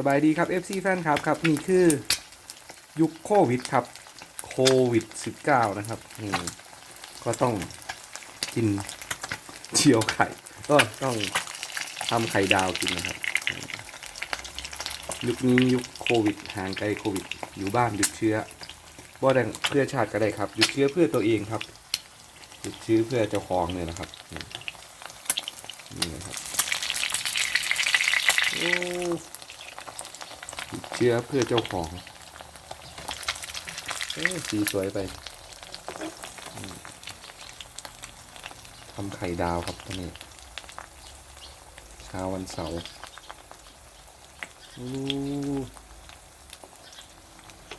สบายดีครับ FC แฟนครับครับนี่คือยุคโควิดครับโควิด 19 นะครับอืมก็ต้องกินเจียวไข่ก็ต้องทำไข่ดาวกินนะครับ ยุคนี้ยุคโควิดห่างไกลโควิด อยู่บ้านหยุดเชื้อบ่ได้เพื่อชาติก็ได้ครับหยุดเชื้อเพื่อตัวเองครับหยุดเชื้อเพื่อเจ้าของเนี่ยนะครับนี่นะครับโอ้ เชื้อเพื่อเจ้าของเอ้สีสวยไปทำไข่ดาวครับท่านนี้เช้าวันเสาร์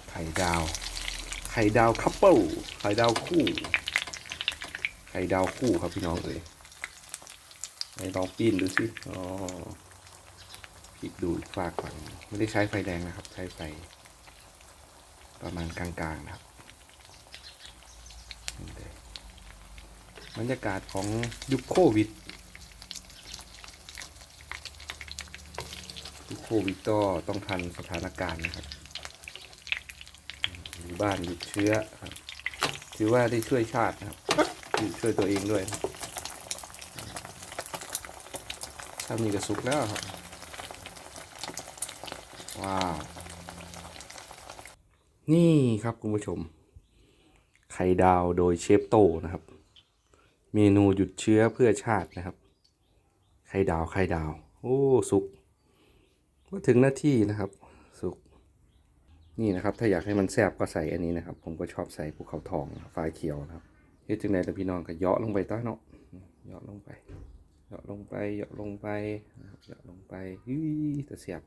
ไข่ดาว ไข่ดาวคัพเปิลไข่ดาวคู่ ไข่ดาวคู่ครับพี่น้องเอ้ยไหนลองปีนดูสิ อ๋อ พลิกดูอีกฝากฝั่งไม่ได้ใช้ไฟแดงนะครับ ใช้ไฟ ประมาณกลางๆนะครับบรรยากาศของยุคโควิดยุคโควิดก็ต้องทันสถานการณ์นะครับอยู่บ้านหยุดเชื้อครับถือว่าได้ช่วยชาตินะครับช่วยตัวเองด้วยถ้ามีกระสุกแล้วครับ ว้าว นี่ครับคุณผู้ชม ไข่ดาวโดยเชฟโตนะครับ เมนูหยุดเชื้อเพื่อชาตินะครับ ไข่ดาวไข่ดาว โอ้สุกมาถึงหน้าที่นะครับ สุก นี่นะครับ ถ้าอยากให้มันแซ่บก็ใส่อันนี้นะครับ ผมก็ชอบใส่ภูเขาทองฟ้าเขียวนะครับเฮ็ดจังไดแต่พี่น้องก็เหยาะลงไปต้าเนาะเหยาะลงไปเหยาะลงไปเหยาะลงไปเหยาะลงไปอุ้ยแต่เสียบ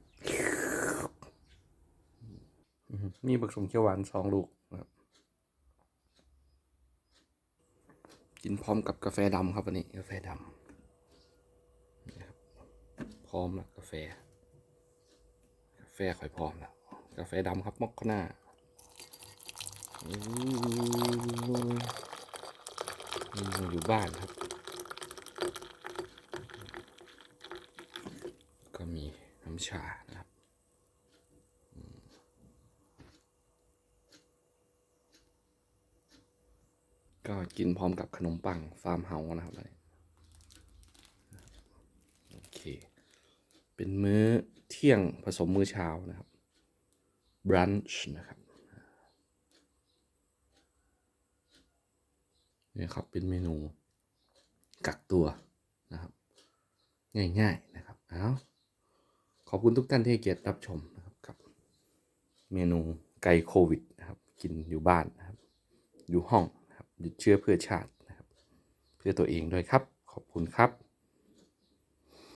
มีผสมเขียวหวานสองลูกครับ กินพร้อมกับกาแฟดำครับวันนี้กาแฟดำนี่ครับพร้อมแล้วกาแฟ กาแฟค่อยพร้อมแล้วกาแฟดำครับมอคคาน่าอืมอืมอยู่บ้านครับ ก็มีน้ำชานะครับ ก็กินพร้อมกับขนมปังฟาร์มเฮาส์นะครับอันนี้โอเค เป็นมื้อเที่ยงผสมมื้อเช้านะครับ brunch นะครับนี่ครับเป็นเมนูกักตัวนะครับ ง่ายๆนะครับเอาขอบคุณทุกท่านที่ให้เกียรติรับชมนะครับกับ เมนูไก่โควิดนะครับ กินอยู่บ้านนะครับ อยู่ห้อง หยุดเชื่อเพื่อชาตินะครับ เพื่อตัวเองด้วยครับ ขอบคุณครับ